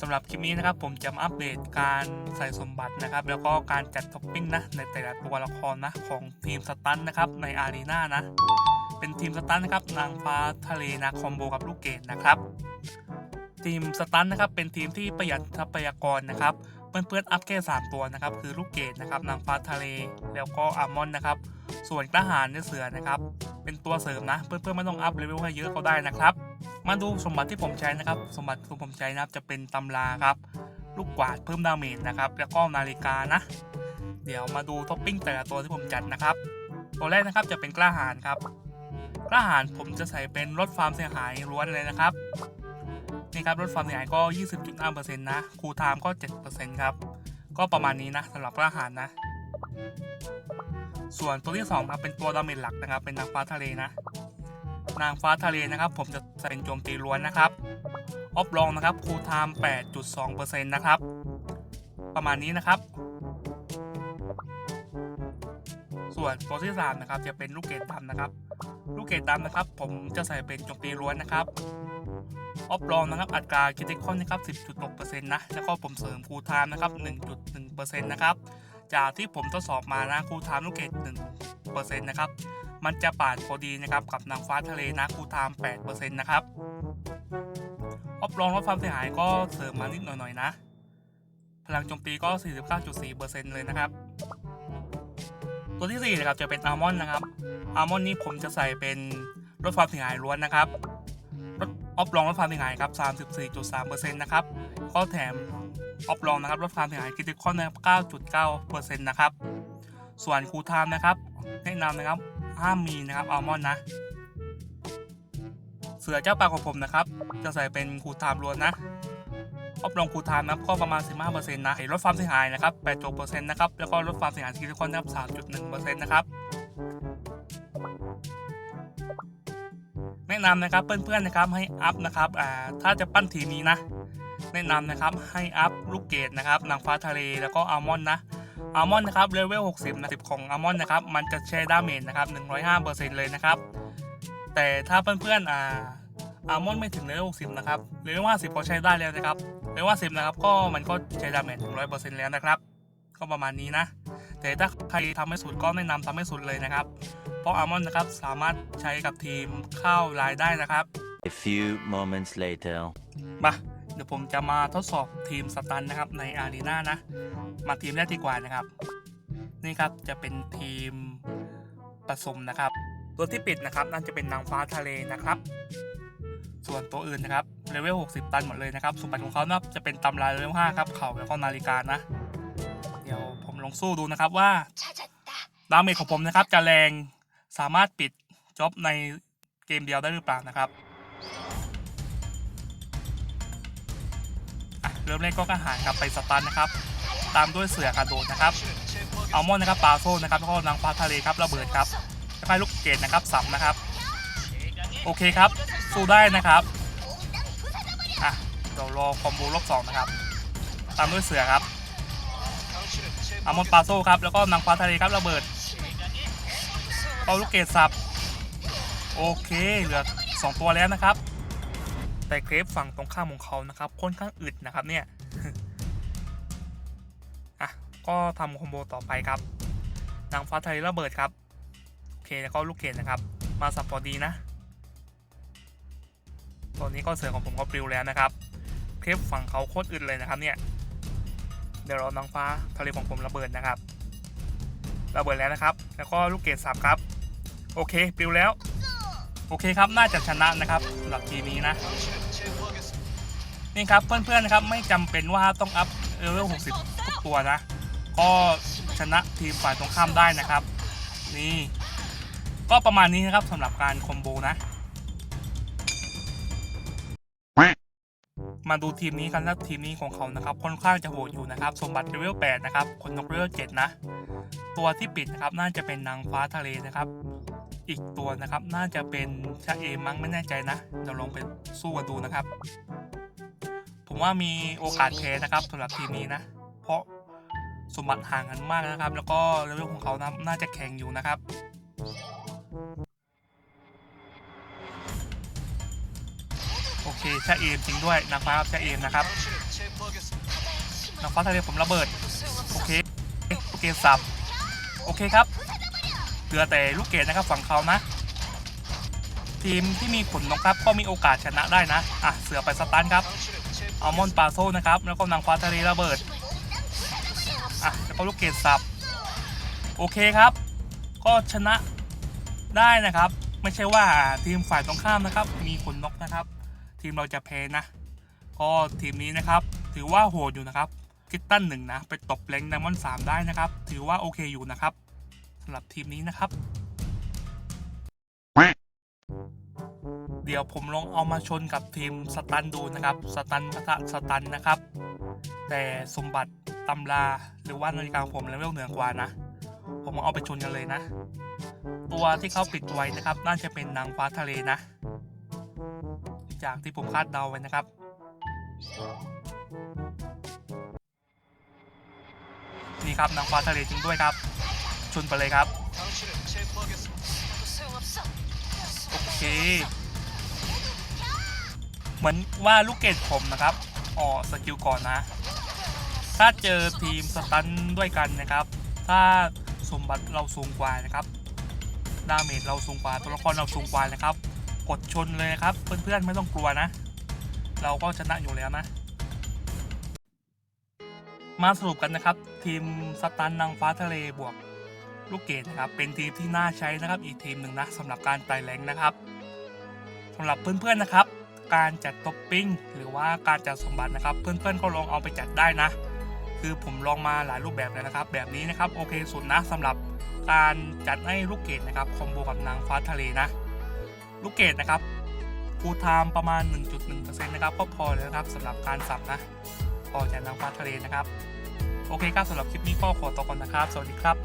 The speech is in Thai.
สำหรับคลิปนี้นะครับผมจะมาอัปเดตการใส่สมบัตินะครับ แล้วก็การจัดท็อปปิ้งนะในแต่ละตัวละครนะของทีมสตันนะครับในอารีนานะ เป็นทีมสตันนะครับนางฟ้าทะเลนะคอมโบกับลูกเกดนะครับ ทีมสตันนะครับเป็นทีมที่ประหยัดทรัพยากรนะครับ เพื่อนๆอัพแค่3ตัวนะครับคือลูกเกดนะครับนางฟ้าทะเล แล้วก็อาร์มอนนะครับ ส่วนกระหารเนี่ยเสือนะครับ เป็นตัวเสริมนะ เพื่อนๆไม่ต้องอัพเลเวลให้เยอะก็ได้นะครับ มาดูสมบัติที่ผมใช้นะครับ สมบัติที่ผมใช้นะครับจะเป็นตำราครับ ลูกกวาดเพิ่มดาเมจนะครับ แล้วก็นาฬิกานะ เดี๋ยวมาดูท็อปปิ้งแต่ละตัวที่ผมจัดนะครับ ตัวแรกนะครับจะเป็นกล้าหารครับกล้าหารผมจะใส่เป็นลดความเสียหายล้วนเลยนะครับ นี่ครับลดความเสียหายก็ 20.5%นะคูไทม์ก็ 7%ครับ ก็ประมาณนี้นะสำหรับกล้าหารนะ ส่วนตัวที่2ครับเป็นตัวดาเมจหลักนะครับ เป็นนางฟ้าทะเลนะ นางฟ้าทะเลนะครับ ผมจะใส่เป็นโจมตีล้วนนะครับออฟลองนะครับคูไทม์8.2%นะครับ ประมาณนี้นะครับ ส่วนตัวที่3นะครับจะเป็นลูกเกดดำนะครับ ลูกเกดดำนะครับ ผมจะใส่เป็นโจมตีล้วนนะครับ ออฟลองนะครับ อัตราคิติคอนนะครับ 10.6%นะ แล้วก็ผมเสริมคูลไทม์นะครับ 1.1%นะครับ จากที่ผมทดสอบมานะคูลไทม์ลูกเกด1%นะครับ มันจะป่าดพอดีนะครับ กับนางฟ้าทะเลนะคูลไทม์8%นะครับ ออฟลองลดความเสียหายก็เสริมมานิดหน่อยๆนะ พลังโจมตีก็ 49.4%เลยนะครับ ตัวที่4นะครับจะเป็นอาร์มอนนะครับอาร์มอนนี้ผมจะใส่เป็นลดความเสียหายล้วนนะครับลดออฟลองลดความเสียหายครับ34.3%นะครับก็แถมออฟลองนะครับลดความเสียหายคริติคอลนะครับ9.9%นะครับส่วนคูลไทม์นะครับ แนะนำนะครับห้ามมีนะครับอัลมอนด์นะ เสือเจ้าป่าของผมนะครับ จะใส่เป็นคูลไทม์ล้วนนะ ออฟลองคูทม์นะครับก็ประมาณ 15%นะลดความเสียหายนะครับ8%นะครับแล้วก็ลดความเสียหายคริติคอลนะครับ3.1%นะครับแนะนำนะครับเพื่อนๆนะครับให้อัพนะครับอ่าถ้าจะปั้นทีมนี้นะ แนะนำนะครับให้อัพลูกเกดนะครับนางฟ้าทะเลแล้วก็อัลมอนด์นะอัลมอนด์นะครับเลเวล 60 นะ10ของอัลมอนด์นะครับมันจะแชร์ดาเมจนะครับ105%เลยนะครับแต่ถ้าเพื่อนๆอ่าอัลมอนด์ไม่ถึงเลเวล 60 นะครับเลเวล 50ก็ใช้ได้แล้วนะครับ เลเวล10นะครับก็มันก็ใช้ดาเมจ100%แล้วนะครับ ก็ประมาณนี้นะ แต่ถ้าใครทำไม่สุดก็แนะนำทำให้สุดเลยนะครับ เพราะอัลมอนด์นะครับสามารถใช้กับทีมเข้าไลน์ได้นะครับ A few moments later. มาเดี๋ยวผมจะมาทดสอบทีมสตันนะครับในอารีนานะ มาทีมแรกดีกว่านะครับ นี่ครับจะเป็นทีมผสมนะครับ ตัวที่ปิดนะครับนั่นจะเป็นนางฟ้าทะเลนะครับ ส่วนตัวอื่นนะครับเลเวล 60 ตันหมดเลยนะครับสมบัติของเขานะครับจะเป็นตำราเลเวล5ครับเข่าแล้วก็นาฬิกานะ เดี๋ยวผมลองสู้ดูนะครับว่าดาเมจของผมนะครับจะแรงสามารถปิดจ็อบในเกมเดียวได้หรือเปล่านะครับอะเริ่มแรกก็กระหารครับไปสตันนะครับ ตามด้วยเสือกระโดดนะครับ อัลมอนด์นะครับปลาโซ่นะครับแล้วก็นางฟ้าทะเลครับระเบิดครับ แล้ลูกเกดนะครับสับนะครับ โอเคครับ สู้ได้นะครับอะเดี๋ยวรอคอมโบรอบสองนะครับ ตามด้วยเสือครับอัลมอนปาโซครับแล้วก็นางฟ้าทะเลครับระเบิดเอาลูกเกดสับ โอเคเหลือสองตัวแล้วนะครับ แต่เครปฝั่งตรงข้ามของเขานะครับค่อนข้างอึดนะครับเนี่ยอะก็ทำคอมโบต่อไปครับนางฟ้าทะเลระเบิดครับ เคแล้วก็ลูกเกดนะครับ มาสับพอดีนะ ตอนนี้ก็เสือของผมก็ปลิวแล้วนะครับ เครปฝั่งเขาโคตรอึดเลยนะครับเนี่ย เดี๋ยวเรานางฟ้าทะเลของผมระเบิดนะครับ ระเบิดแล้วนะครับ แล้วก็ลูกเกดสับครับ โอเคปลิวแล้ว โอเคครับ น่าจะชนะนะครับสำหรับทีมนี้นะ นี่ครับเพื่อนๆนะครับไม่จำเป็นว่าต้องอัพเลเวล60 ทุกตัวนะ ก็ชนะทีมฝ่ายตรงข้ามได้นะครับ นี่ ก็ประมาณนี้นะครับสำหรับการคอมโบนะ มาดูทีมนี้กันนะทีมนี้ของเขานะครับค่อนข้างจะโหดอยู่นะครับ สมบัติเลเวล8นะครับคนนกเลเวล7นะ ตัวที่ปิดนะครับน่าจะเป็นนางฟ้าทะเลนะครับ อีกตัวนะครับน่าจะเป็นชาเอมั้งไม่แน่ใจนะเดี๋ยวลองไปสู้กันดูนะครับ ผมว่ามีโอกาสแพ้นะครับสำหรับทีมนี้นะ เพราะสมบัติห่างกันมากนะครับ แล้วก็เลเวลของเขานะน่าจะแข็งอยู่นะครับ โอเคช่เอมจริงด้วยนางฟ้ากับใช่เอมนะครับนางฟ้าทะเลผมระเบิด โอเคลูกเกดสับโอเคครับเหลือแต่ลูกเกดนะครับฝั่งเขานะ ทีมที่มีผลนะครับก็มีโอกาสชนะได้นะอะเสือไปสตันครับอัลมอนด์ปาโซนะครับแล้วก็นางฟ้าทะเลระเบิดอะแล้วก็ลูกเกดสับโอเคครับ ก็ชนะ ได้นะครับ ไม่ใช่ว่าทีมฝ่ายตรงข้ามนะครับ มีผลนกนะครับ ทีมเราจะแพ้นะก็ทีมนี้นะครับ ถือว่าโหดอยู่นะครับคิตตันหนึ่งนะ ไปตบแรงไดมมอนสามได้นะครับ ถือว่าโอเคอยู่นะครับสำหรับทีมนี้นะครับ เดี๋ยวผมลองเอามาชนกับทีมสตันดูนะครับ สตันพะสตันนะครับ แต่สมบัติตำราหรือว่านาฬิกาผมเลเวลเหนือกว่านะ ผมเอาไปชนกันเลยนะ ตัวที่เขาปิดไว้นะครับ น่าจะเป็นนางฟ้าทะเลนะ จากที่ผมคาดเดาไว้นะครับ นี่ครับนางฟ้าทะเลจริงด้วยครับ ชนไปเลยครับ โอเค เหมือนว่าลูกเกดผมนะครับอ๋อสกิลก่อนนะ ถ้าเจอทีมสตันด้วยกันนะครับ ถ้าสมบัติเราสูงกว่านะครับ ดาเมจเราสูงกว่าตัวละครเราสูงกว่านะครับ กดชนเลยครับ เพื่อนๆไม่ต้องกลัวนะ เราก็ชนะอยู่แล้วนะ มาสรุปกันนะครับ ทีมสตันนางฟ้าทะเลบวกลูกเกดนะครับเป็นทีมที่น่าใช้นะครับอีกทีมหนึ่งนะสำหรับการไต่แรงนะครับสำหรับเพื่อนๆนะครับ การจัดท็อปปิ้งหรือว่าการจัดสมบัตินะครับ เพื่อนๆก็ลองเอาไปจัดได้นะ คือผมลองมาหลายรูปแบบเลยนะครับ แบบนี้นะครับโอเคสุดนะสำหรับ การจัดให้ลูกเกดนะครับคอมโบกับนางฟ้าทะเลนะ ลูกเกดนะครับฟูลไทม์ประมาณ 1.1%นะครับก็พอแล้วนะครับสำหรับการสับนะพอจากนางฟ้าทะเลนะครับ โอเคครับสำหรับคลิปนี้ก็ขอตัวก่อนนะครับ สวัสดีครับ